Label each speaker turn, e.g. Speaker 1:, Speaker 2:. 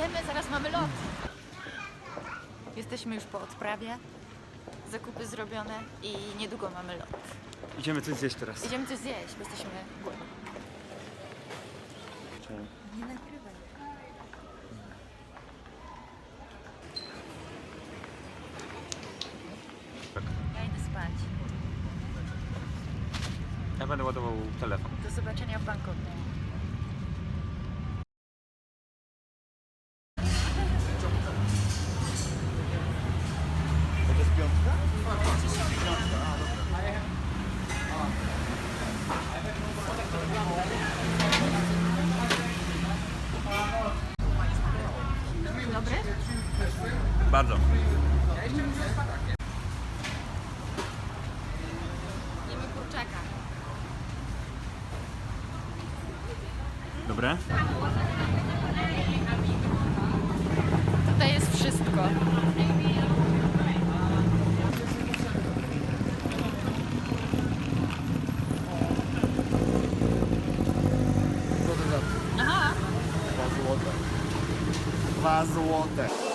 Speaker 1: Idziemy, zaraz mamy lot. Jesteśmy już po odprawie. Zakupy zrobione i niedługo mamy lot.
Speaker 2: Idziemy coś zjeść teraz.
Speaker 1: Idziemy coś zjeść, bo jesteśmy głodni. Nie nagrywaj. Ja idę spać.
Speaker 2: Ja będę ładował telefon.
Speaker 1: Do zobaczenia w Bangkoku.
Speaker 2: To jest piątka?
Speaker 1: Dobry?
Speaker 2: Bardzo.
Speaker 1: Jemy kurczaka.
Speaker 2: Dobre?
Speaker 1: Tutaj jest wszystko.
Speaker 3: vaso ontem.